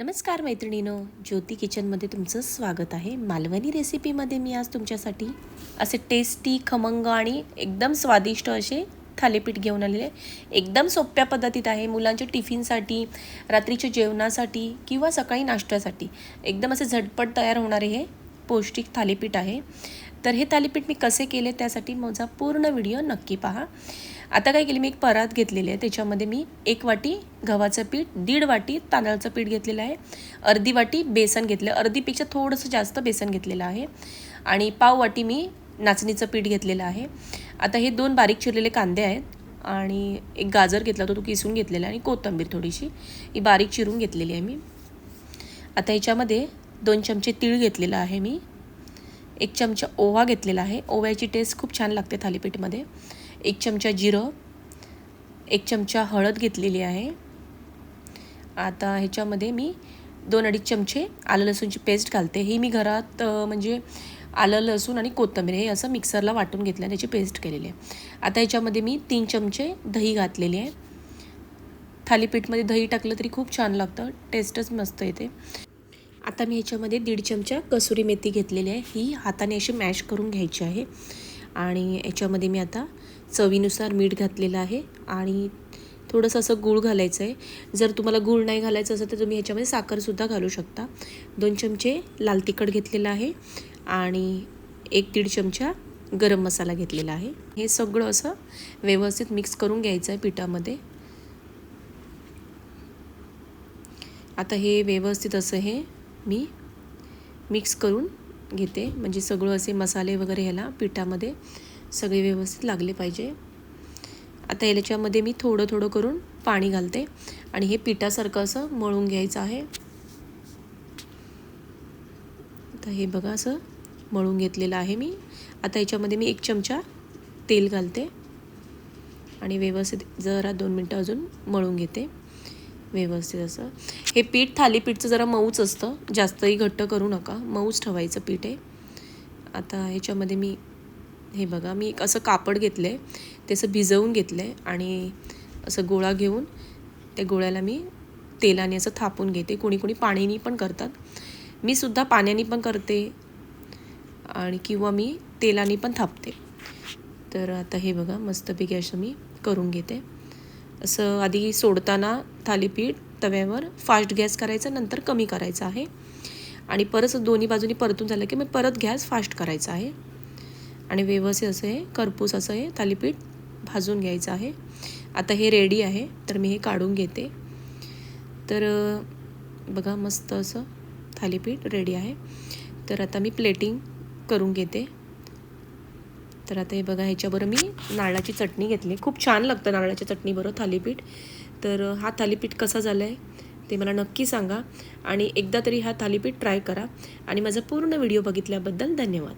नमस्कार मैत्रिणीनो ज्योती किचनमध्ये तुमचं स्वागत आहे. मालवणी रेसिपीमध्ये मी आज तुमच्यासाठी असे टेस्टी खमंग आणि एकदम स्वादिष्ट असे थालीपीठ घेऊन आलेले एकदम सोप्या पद्धतीत आहे. मुलांच्या टिफिनसाठी रात्रीच्या जेवणासाठी किंवा सकाळी नाश्त्यासाठी. एकदम असे झटपट तयार होणारे हे पौष्टिक थालीपीठ आहे. तर हे थालीपीठ मी कसे केले त्यासाठी माझा पूर्ण व्हिडिओ नक्की पहा. आता काय केले मी एक परात घेतलेली आहे. त्याच्यामध्ये मी एक वाटी गव्हाचं पीठ दीड वाटी तांदळाचं पीठ घेतलेलं आहे. अर्धी वाटी बेसन घेतलं अर्धीपेक्षा थोडंसं जास्त बेसन घेतलेलं आहे. आणि पाव वाटी मी नाचणीचं पीठ घेतलेलं आहे. आता हे दोन बारीक चिरलेले कांदे आहेत. आणि एक गाजर घेतला होता तो किसून घेतलेला आहे. आणि कोथिंबीर थोडीशी. ही बारीक चिरून घेतलेली आहे मी. आता ह्याच्यामध्ये दोन चमचे तीळ घेतलेलं आहे मी. एक चमचा ओवा घेतलेला आहे. ओव्याची टेस्ट खूप छान लागते थालीपीठमध्ये. एक चमचा जिरं एक चमचा हळद घेतलेली आहे. आता ह्याच्यामध्ये मी दोन अडीच चमचे आलं लसूणची पेस्ट घालते. ही मी घरात म्हणजे आलं लसूण आणि कोथिंबीर हे असं मिक्सरला वाटून घेतलं त्याची पेस्ट केलेली आहे. आता ह्याच्यामध्ये मी तीन चमचे दही घातलेली आहे. थालीपीठमध्ये दही टाकलं तरी खूप छान लागतं. टेस्टच मस्त येते. आता मी ह्याच्यामध्ये दीड चमचा कसुरी मेथी घेतलेली आहे. ही हाताने अशी मॅश करून घ्यायची आहे. आणि याच्यामध्ये मी आता चवीनुसार मीठ घातलेलं आहे. आणि थोडंसं असं गूळ घालायचं आहे. जर तुम्हाला गूळ नाही घालायचं असेल तर तुम्ही ह्याच्यामध्ये साखरसुद्धा घालू शकता. दोन चमचे लाल तिखट घेतलेलं आहे. आणि एक दीड चमचा गरम मसाला घेतलेला आहे. हे सगळं असं व्यवस्थित मिक्स करून घ्यायचं आहे पिठामध्ये. आता हे व्यवस्थित असं हे मी मिक्स करून घेते. म्हणजे सगळं असे मसाले वगैरे ह्याला पिठामध्ये सगळे व्यवस्थित लागले पाहिजे. आता याच्यामध्ये मी थोडं थोडं करून पाणी घालते. आणि हे पिठासारखं असं मळून घ्यायचं आहे. आता हे बघा असं मळून घेतलेलं आहे मी. आता याच्यामध्ये मी एक चमचा तेल घालते. आणि व्यवस्थित जरा दोन मिनटं अजून मळून घेते. व्यवस्थित असं. हे पीठ थालीपीठचं जरा मऊच असतं. जास्तही घट्ट करू नका. मऊच ठेवायचं पीठ आहे आता ह्याच्यामध्ये मी हे बघा मी एक असं कापड घेतलं आहे ते असं भिजवून घेतलं आहे आणि असं गोळा घेऊन त्या गोळ्याला मी तेलाने असं थापून घेते. कोणी कोणी पाण्याने पण करतात. मी सुद्धा पाण्याने पण करते. आणि किंवा मी तेलाने पण थापते. तर आता हे बघा मस्तपैकी असं मी करून घेते. असं आधी सोडताना थालीपीठ तव्यावर फास्ट गॅस करायचा नंतर कमी करायचा आहे. आणि परत दोन्ही बाजूनी परतून झालं की मग परत गॅस फास्ट करायचा आहे. आणि व्यवस्थित असं हे करपूस असं हे थालीपीठ भाजून घ्यायचं आहे. आता हे रेडी आहे तर मी हे काढून घेते. तर बघा मस्त असं थालीपीठ रेडी आहे. तर आता मी प्लेटिंग करून घेते. तर आता हे बघा ह्याच्याबरोबर मी नारळाची चटणी घेतली. खूप छान लागतं नारळाच्या चटणीबरोबर थालीपीठ. तर हा थालीपीठ कसा झाला आहे ते मला नक्की सांगा आणि एकदा तरी हा थालीपीठ ट्राय करा. आणि माझा पूर्ण व्हिडिओ बघितल्याबद्दल धन्यवाद.